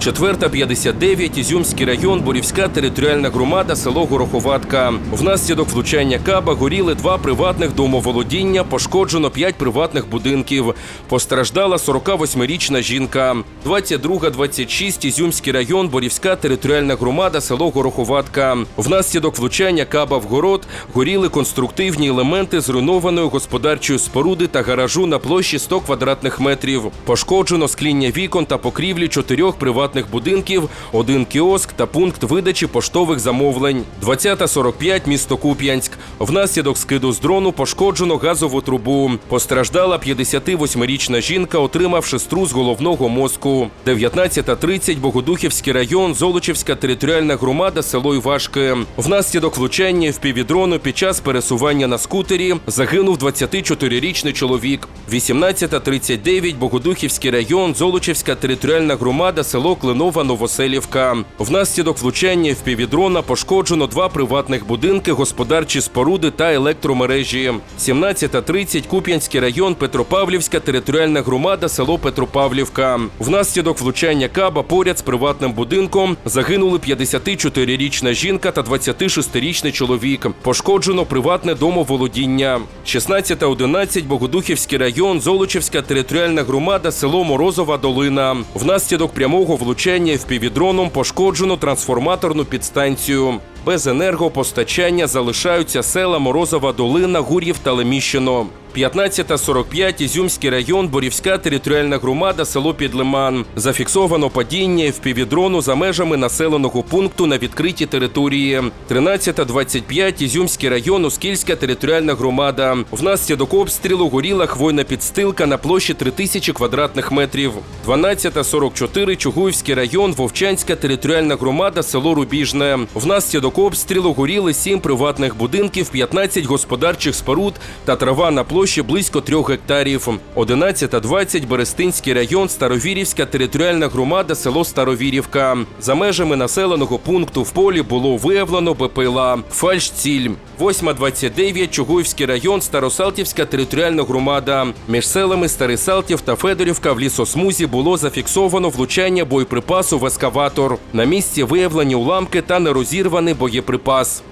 Четверта 59, Ізюмський район, Борівська територіальна громада, село Гороховатка. Внаслідок влучання каба горіли два приватних домоволодіння, пошкоджено п'ять приватних будинків. Постраждала 48-річна жінка. 22-26, Ізюмський район, Борівська територіальна громада, село Гороховатка. Внаслідок влучання каба в город горіли конструктивні елементи зруйнованої господарчої споруди та гаражу на площі 100 квадратних метрів. Пошкоджено скління вікон та покрівлі чотирьох приватних будинків, один кіоск та пункт видачі поштових замовлень. 20.45 місто Куп'янськ. Внаслідок скиду з дрону пошкоджено газову трубу. Постраждала 58-річна жінка, отримавши струс головного мозку. 19.30 Богодухівський район, Золочівська територіальна громада, село Івашки. Внаслідок влучання в півдрону під час пересування на скутері загинув 24-річний чоловік. 18.39 Богодухівський район, Золочівська територіальна громада, село Клинова Новоселівка. Внаслідок влучання в півдрона пошкоджено два приватних будинки, господарчі споруди та електромережі. 17.30 Куп'янський район, Петропавлівська територіальна громада, село Петропавлівка. Внаслідок влучання каба поряд з приватним будинком загинули 54-річна жінка та 26-річний чоловік. Пошкоджено приватне домоволодіння. 16.11 Богодухівський район, Золочівська територіальна громада, село Морозова Долина. Внаслідок прямого влучання впівдроном пошкоджено трансформаторну підстанцію. Без енергопостачання залишаються села Морозова Долина, Гур'їв та Леміщино. 15.45 Ізюмський район, Борівська територіальна громада, село Підлиман. Зафіксовано падіння впівдрону за межами населеного пункту на відкритій території. 13.25 Ізюмський район, Оскільська територіальна громада. Внаслідок обстрілу горіла хвойна підстилка на площі 3000 квадратних метрів. 12.44 Чугуївський район, Вовчанська територіальна громада, село Рубіжне. Внаслідок обстрілу горіли 7 приватних будинків, 15 господарчих споруд та трава на площі близько 3 гектарів. 11.20 Берестинський район, Старовірівська територіальна громада, село Старовірівка. За межами населеного пункту в полі було виявлено БПЛА. Фальшціль. 8.29 Чугуївський район, Старосалтівська територіальна громада. Між селами Старий Салтів та Федорівка в лісосмузі було зафіксовано влучання боєприпасу в ескаватор. На місці виявлені уламки та нерозірваний боєприпас.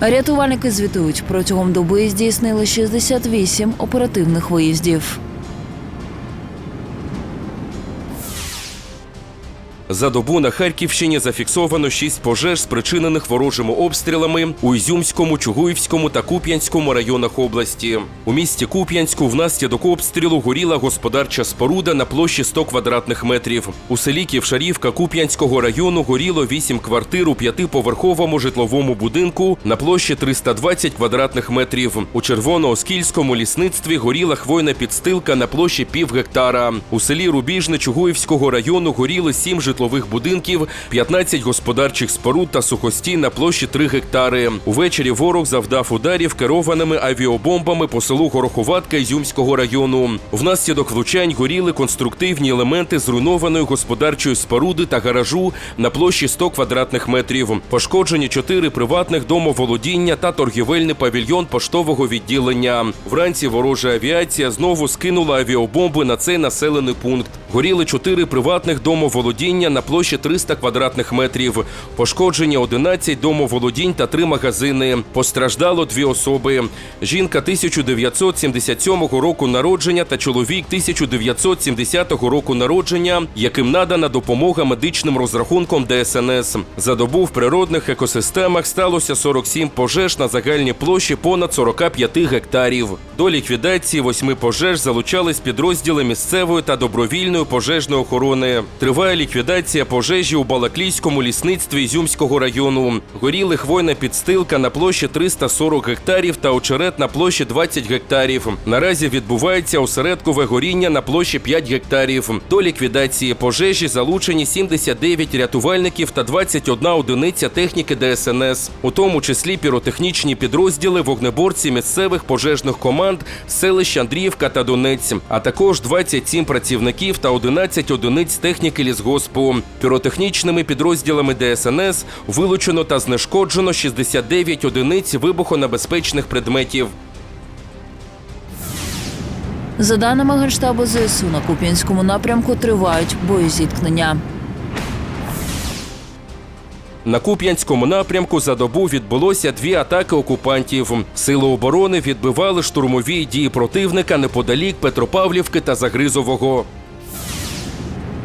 Рятувальники звітують, протягом доби здійснили 68 оперативних виїздів. За добу на Харківщині зафіксовано шість пожеж, спричинених ворожими обстрілами у Ізюмському, Чугуївському та Куп'янському районах області. У місті Куп'янську внаслідок обстрілу горіла господарча споруда на площі 100 квадратних метрів. У селі Ківшарівка Куп'янського району горіло вісім квартир у п'ятиповерховому житловому будинку на площі 320 квадратних метрів. У Червонооскільському лісництві горіла хвойна підстилка на площі пів гектара. У селі Рубіжне Чугуївського району горіли сім житлових будинків, 15 господарчих споруд та сухостій на площі 3 гектари. Увечері ворог завдав ударів керованими авіабомбами по селу Гороховатка Ізюмського району. Внаслідок влучань горіли конструктивні елементи зруйнованої господарчої споруди та гаражу на площі 100 квадратних метрів. Пошкоджені чотири приватних домоволодіння та торгівельний павільйон поштового відділення. Вранці ворожа авіація знову скинула авіабомби на цей населений пункт. Горіли чотири приватних домоволодіння на площі 300 квадратних метрів. Пошкоджені 11 домоволодінь та три магазини. Постраждало дві особи. Жінка 1977 року народження та чоловік 1970 року народження, яким надана допомога медичним розрахунком ДСНС. За добу в природних екосистемах сталося 47 пожеж на загальній площі понад 45 гектарів. До ліквідації восьми пожеж залучались підрозділи місцевої та добровільної пожежної охорони. Триває ліквідація пожежі у Балаклійському лісництві Ізюмського району. Горіли хвойна підстилка на площі 340 гектарів та очерет на площі 20 гектарів. Наразі відбувається осередкове горіння на площі 5 гектарів. До ліквідації пожежі залучені 79 рятувальників та 21 одиниця техніки ДСНС, у тому числі піротехнічні підрозділи, вогнеборці місцевих пожежних команд, селищ Андріївка та Донець, а також 27 працівників та 11 одиниць техніки лісгоспу. Піротехнічними підрозділами ДСНС вилучено та знешкоджено 69 одиниць вибухонебезпечних предметів. За даними Генштабу ЗСУ, на Куп'янському напрямку тривають боєзіткнення. На Куп'янському напрямку за добу відбулося дві атаки окупантів. Сили оборони відбивали штурмові дії противника неподалік Петропавлівки та Загризового.